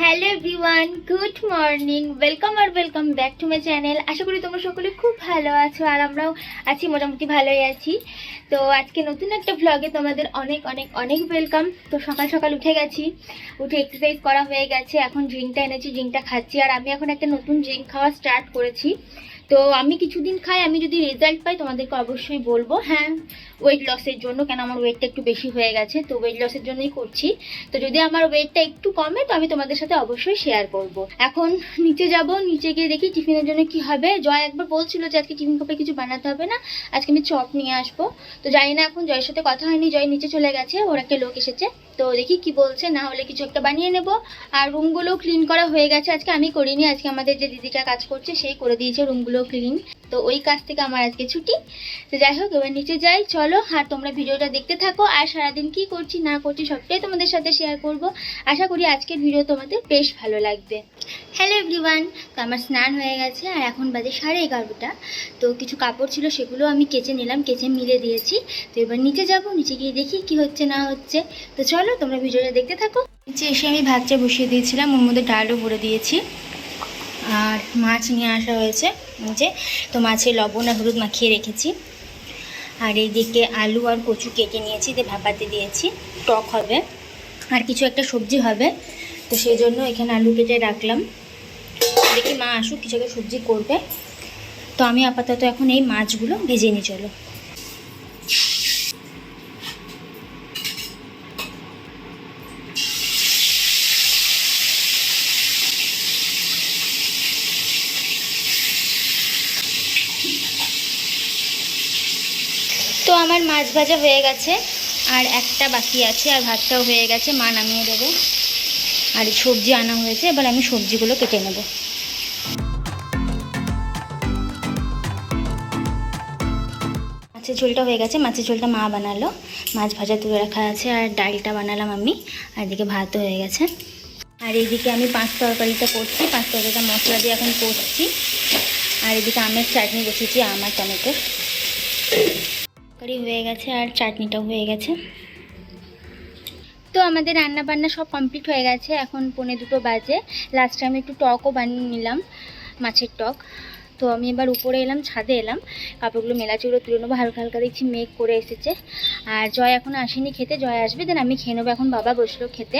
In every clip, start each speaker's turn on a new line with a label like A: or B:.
A: Hello everyone good morning welcome R welcome back to my channel আশা করি তোমরা সকলে খুব ভালো আছো আর আমরাও আছি, মোটামুটি ভালোই আছি। তো আজকে নতুন একটা ভ্লগে তোমাদের অনেক অনেক অনেক ওয়েলকাম তো সকাল সকাল উঠে গেছি, উঠে এক্সারসাইজ করা হয়ে গেছে, এখন ড্রিঙ্কটা এনেছি ড্রিঙ্কটা খাচ্ছি আর আমি এখন একটা নতুন ড্রিঙ্ক খাওয়া স্টার্ট করেছি। তো আমি কিছুদিন খাই, আমি যদি রেজাল্ট পাই তোমাদেরকে অবশ্যই বলব। হ্যাঁ ওয়েট লসের জন্য, কেন আমার ওয়েটটা একটু বেশি হয়ে গেছে, তো ওয়েট লসের জন্যই করছি। তো যদি আমার ওয়েটটা একটু কমে, তো আমি তোমাদের সাথে অবশ্যই শেয়ার করব। এখন নিচে যাব, নিচে গিয়ে দেখি টিফিনের জন্য কি হবে। জয় একবার বলছিল যে আজকে টিফিন কাপে কিছু বানাতে হবে না, আজকে আমি চপ নিয়ে আসব। তো জানি না এখন জয়ের সাথে কথা হয়নি, জয় নিচে চলে গেছে, ওর একটা লোক এসেছে। তো দেখি কি বলছে, না হলে কিছু একটা বানিয়ে নেব। আর রুমগুলো ক্লিন করা হয়ে গেছে, আজকে আমি করিনি, আজকে আমাদের যে দিদিটা কাজ করছে, সেই করে দিয়েছে রুমগুলো ক্লিন তো ওই কাজ থেকে আমার আজকে ছুটি। তো যাই হোক, এবার নিচে যাই। চলো, আর তোমরা ভিডিওটা দেখতে থাকো। আর সারাদিন কি করছি, না করছি, সবটাই তোমাদের সাথে শেয়ার করব। আশা করি আজকের ভিডিও তোমাদের বেশ ভালো লাগবে। হ্যালো এভরিওয়ান তো আমার স্নান হয়ে গেছে, আর এখন বাজে সাড়ে এগারোটা। তো কিছু কাপড় ছিল, সেগুলো আমি কেচে নিলাম, কেচে মিলে দিয়েছি। তো এবার নিচে যাব, নিচে গিয়ে দেখি কি হচ্ছে, না হচ্ছে। তো চলো, তোমরা ভিডিওটা দেখতে থাকো। নিচে এসে আমি ভাতটা বসিয়ে দিয়েছিলাম, ওর মধ্যে ডালও ভরে দিয়েছি। আর মাছ নিয়ে আসা হয়েছে। যে, তো মাছের লবণ আর হলুদ মাখিয়ে রেখেছি। আর এইদিকে আলু আর কচু কেটে নিয়েছি, দিয়ে ভাপাতে দিয়েছি। টক হবে। আর কিছু একটা সবজি হবে। তো সেই জন্য এখানে আলু কেটে রাখলাম। দেখি মা আসুক, কিছু একটা সবজি করবে। তো আমি আপাতত এখন এই মাছগুলো ভেজে নিয়ে চলো। তো আমার মাছ ভাজা হয়ে গেছে, আর একটা বাকি আছে, আর ভাতটাও হয়ে গেছে, মা নামিয়ে দেবে। আর সবজি আনা হয়েছে, এবার আমি সবজিগুলো কেটে নেব। মাছের ঝোলটা হয়ে গেছে, মাছের ঝোলটা মা বানালো। মাছ ভাজা তুলে রাখা আছে, আর ডালটা বানালাম আমি, আর এদিকে ভাতও হয়ে গেছে। আর এইদিকে আমি পাঁচ তরকারিটা করছি, পাঁচ তরকারিটা মশলা দিয়ে এখন করছি। আর এদিকে আমের চাটনি বসেছি আম আর টমেটো। তরকারি হয়ে গেছে আর চাটনিটাও হয়ে গেছে। তো আমাদের রান্না বান্না সব কমপ্লিট হয়ে গেছে। এখন পনে দুটো বাজে। লাস্টে আমি একটু টকও বানিয়ে নিলাম, মাছের টক। তো আমি এবার উপরে এলাম, ছাদে এলাম। কাপড়গুলো মেলাচুলো তুলে নেব, হালকা হালকা দেখছি মেঘ করে এসেছে। আর জয় এখন আসেনি খেতে, জয় আসবে দেন আমি খেয়ে নেব এখন বাবা বসল খেতে।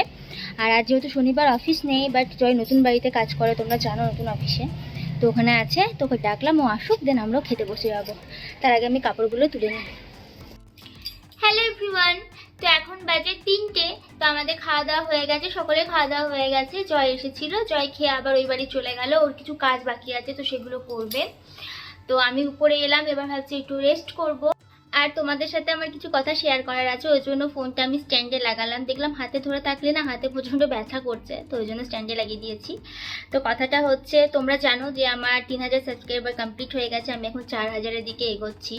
A: আর আজ যেহেতু শনিবার অফিস নেই বাট জয় নতুন বাড়িতে কাজ করে, তোমরা জানো নতুন অফিসে তো ওখানে আছে তো ওকে ডাকলাম, ও আসুক দেন আমরাও খেতে বসে যাব। তার আগে আমি কাপড়গুলো তুলে নিই হ্যালো এভরিওয়ান, তো এখন বাজে তিনটে, তো আমাদের খাওয়া দাওয়া হয়ে গেছে, সকলে খাওয়া দাওয়া হয়ে গেছে, জয় এসেছিল, জয় খেয়ে আবার ওই বাড়ি চলে গেল, ওর কিছু কাজ বাকি আছে, তো সেগুলো করবে। তো আমি উপরে এলাম, এবার ভাবছি একটু রেস্ট করব। আর তোমাদের সাথে আমার কিছু কথা শেয়ার করার আছে, ওই জন্য ফোনটা আমি স্ট্যান্ডে লাগালাম। দেখলাম হাতে ধরে থাকলে না হাতে প্রচণ্ড ব্যথা করছে, তো ওই জন্য স্ট্যান্ডে লাগিয়ে দিয়েছি। তো কথাটা হচ্ছে, তোমরা জানো যে আমার তিন হাজার সাবস্ক্রাইবার কমপ্লিট হয়ে গেছে, আমি এখন চার হাজারের দিকে এগোচ্ছি।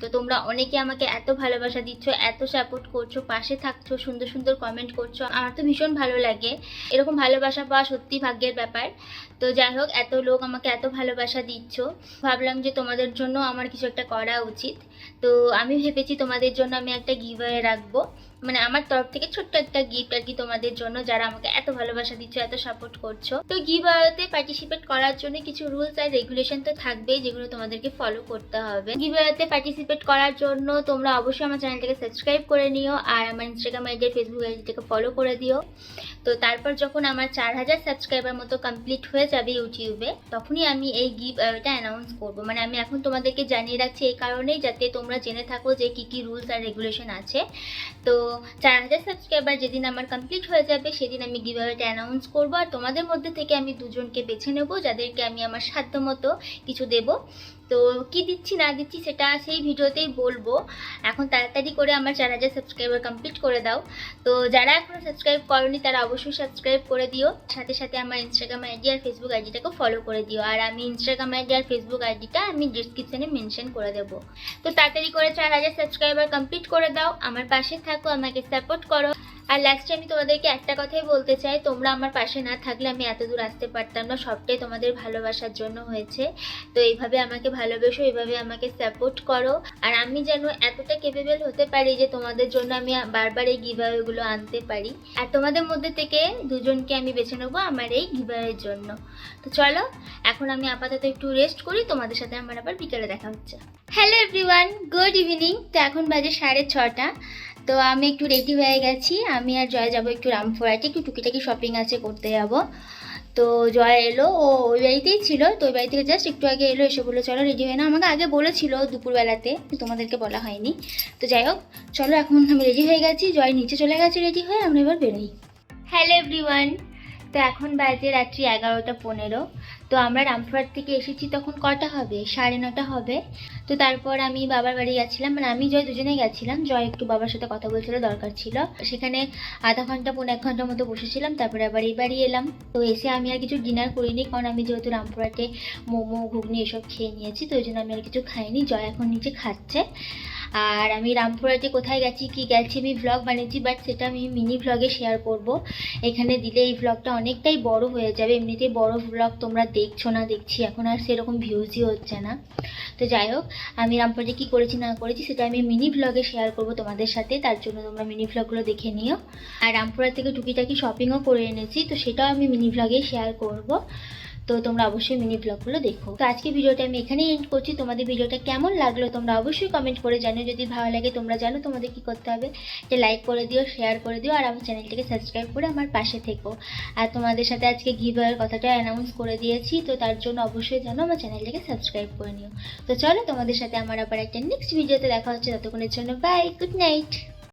A: তো তোমরা অনেকে আমাকে এত ভালোবাসা দিচ্ছ, এত সাপোর্ট করছ, পাশে থাকছো, সুন্দর সুন্দর কমেন্ট করছ, আমার তো ভীষণ ভালো লাগে। এরকম ভালোবাসা পাওয়া সত্যি ভাগ্যের ব্যাপার। তো যাই হোক, এত লোক আমাকে এত ভালোবাসা দিচ্ছ। ভাবলাম যে তোমাদের জন্য আমার কিছু একটা করা উচিত। তো আমি ভেবেছি তোমাদের জন্য আমি একটা গিভওয়ে রাখব। মানে আমার তরফ থেকে ছোট্ট একটা গিফট আর কি তোমাদের জন্য যারা আমাকে এত ভালোবাসা দিচ্ছ, এত সাপোর্ট করছ। তো গিভওয়েতে পার্টিসিপেট করার জন্য কিছু রুলস আর রেগুলেশন তো থাকবেই যেগুলো তোমাদেরকে ফলো করতে হবে। গিভওয়েতে পার্টিসিপেট করার জন্য তোমরা অবশ্যই আমার চ্যানেলটাকে সাবস্ক্রাইব করে নিও আর আমার ইনস্টাগ্রাম আইডি ফেসবুক আইডিটাকে ফলো করে দিও। তো তারপর যখন আমার চার হাজার সাবস্ক্রাইবার মতো কমপ্লিট হয়ে যাবে ইউটিউবে তখনই আমি এই গিভওয়েটা অ্যানাউন্স করব। মানে আমি এখন তোমাদেরকে জানিয়ে রাখছি এই কারণেই যাতে তোমরা জেনে থাকো যে কী কী রুলস আর রেগুলেশন আছে। তো চার হাজার সাবস্ক্রাইবার যেদিন আমার কমপ্লিট হয়ে যাবে, সেদিন আমি গিভওয়েটা অ্যানাউন্স করব। আর তোমাদের মধ্যে থেকে আমি দুজনকে বেছে নেব, যাদেরকে আমি আমার সাধ্য মতো কিছু দেবো। তো কি দিচ্ছি, না দিচ্ছি সেটা সেই ভিডিওতেই বলব। এখন তাড়াতাড়ি করে আমার চার হাজার সাবস্ক্রাইবার কমপ্লিট করে দাও। তো যারা এখনও সাবস্ক্রাইব করনি, তারা অবশ্যই সাবস্ক্রাইব করে দিও। সাথে সাথে আমার ইনস্টাগ্রাম আইডি আর ফেসবুক আইডিটাকে ফলো করে দিও। আর আমি ইনস্টাগ্রাম আইডি আর ফেসবুক আইডিটা আমি ডিসক্রিপশনে মেনশন করে দেবো। তো তাড়াতাড়ি করে চার হাজার সাবস্ক্রাইবার কমপ্লিট করে দাও। আমার পাশে থাকো, আমাকে সাপোর্ট করো। আর লাস্টে আমি তোমাদেরকে একটা কথাই বলতে চাই, তোমরা আমার পাশে না থাকলে আমি এত দূর আসতে পারতাম না, সবটাই তোমাদের ভালোবাসার জন্য হয়েছে। তো এইভাবে আমাকে ভালোবেসো, এইভাবে আমাকে সাপোর্ট করো। আর আমি যেন এতটা কেপেবল হতে পারি যে তোমাদের জন্য আমি বারবার এই গিভাওয়েগুলো আনতে পারি। আর তোমাদের মধ্যে থেকে দুজনকে আমি বেছে নেব আমার এই গিভাওয়ের জন্য। তো চলো, এখন আমি আপাতত একটু রেস্ট করি, তোমাদের সাথে আমার আবার বিকেলে দেখা হচ্ছে। হ্যালো এভরিওয়ান গুড ইভিনিং তো এখন বাজে সাড়ে ছটা। তো আমি একটু রেডি হয়ে গেছি। আমি আর জয় যাব একটু রামপুরহাটে, একটু টুকিটাকি শপিং আছে করতে যাব। তো জয় এলো, ও ওই বাড়িতেই ছিল, তো ওই বাড়ি থেকে জাস্ট একটু আগে এলো, এসে বলল, চলো রেডি হয়ে না আমাকে আগে বলেছিল দুপুরবেলাতে তোমাদেরকে বলা হয়নি। তো যাই হোক, চলো এখন আমি রেডি হয়ে গেছি, জয় নিচে চলে গেছে রেডি হয়ে, আমরা এবার বেরোই। হ্যালো এভরিওয়ান তো এখন বাজে রাত্রি এগারোটা পনেরো। তো আমরা রামপুরহাট থেকে এসেছি তখন কটা হবে? সাড়ে নটা হবে। তো তারপর আমি বাবার বাড়ি গেছিলাম। মানে আমি জয় দুজনে গেছিলাম। জয় একটু বাবার সাথে কথা বলছিল, দরকার ছিল। সেখানে আধা ঘণ্টা, পৌনে এক ঘণ্টার মতো বসেছিলাম। তারপরে আবার এই বাড়ি এলাম। তো এসে আমি আর কিছু ডিনার করিনি। কারণ আমি যেহেতু রামপুরহাটে মোমো, ঘুগনি এসব খেয়ে নিয়েছি, তো ওই জন্য আমি আর কিছু খাইনি। জয় এখন নিচে খাচ্ছে। আর আমি রামপুরহাটে কোথায় গেছি, কি গেছি আমি ভ্লগ বানিয়েছি বাট সেটা আমি মিনি ভ্লগে শেয়ার করব। এখানে দিলে এই ভ্লগটা অনেকটাই বড় হয়ে যাবে। এমনিতেই বড় ভ্লগ তোমরা দেখছ না, দেখছি, এখন আর সেরকম ভিউজই হচ্ছে না। তো যাই হোক, আমি রামপুরহাটে কী করেছি, না করেছি, সেটা আমি মিনি ভ্লগে শেয়ার করব তোমাদের সাথে। তার জন্য তোমরা মিনি ভ্লগগুলো দেখে নিও। আর রামপুরহাট থেকে টুকিটাকি শপিংও করে এনেছি, তো সেটাও আমি মিনি ভ্লগে শেয়ার করব। তো তোমরা অবশ্যই মিনি ব্লগগুলো দেখো। তো আজকে ভিডিওটা আমি এখানেই এন্ড করছি। তোমাদের ভিডিওটা কেমন লাগল তোমরা অবশ্যই কমেন্ট করে জানিও। যদি ভালো লাগে তোমরা জানো তোমাদের কি করতে হবে। যে লাইক করে দিও শেয়ার করে দিও, আর আমার চ্যানেলটিকে সাবস্ক্রাইব করে আমার পাশে থেকো। আর তোমাদের সাথে আজকে গিভারের কথাটা অ্যানাউন্স করে দিয়েছি। তো তার জন্য অবশ্যই জানো আমার চ্যানেলটিকে সাবস্ক্রাইব করে নিও। তো চলো তোমাদের সাথে আমার আবার একটা নেক্সট ভিডিওতে দেখা হচ্ছে। ততক্ষণের জন্য বাই গুড নাইট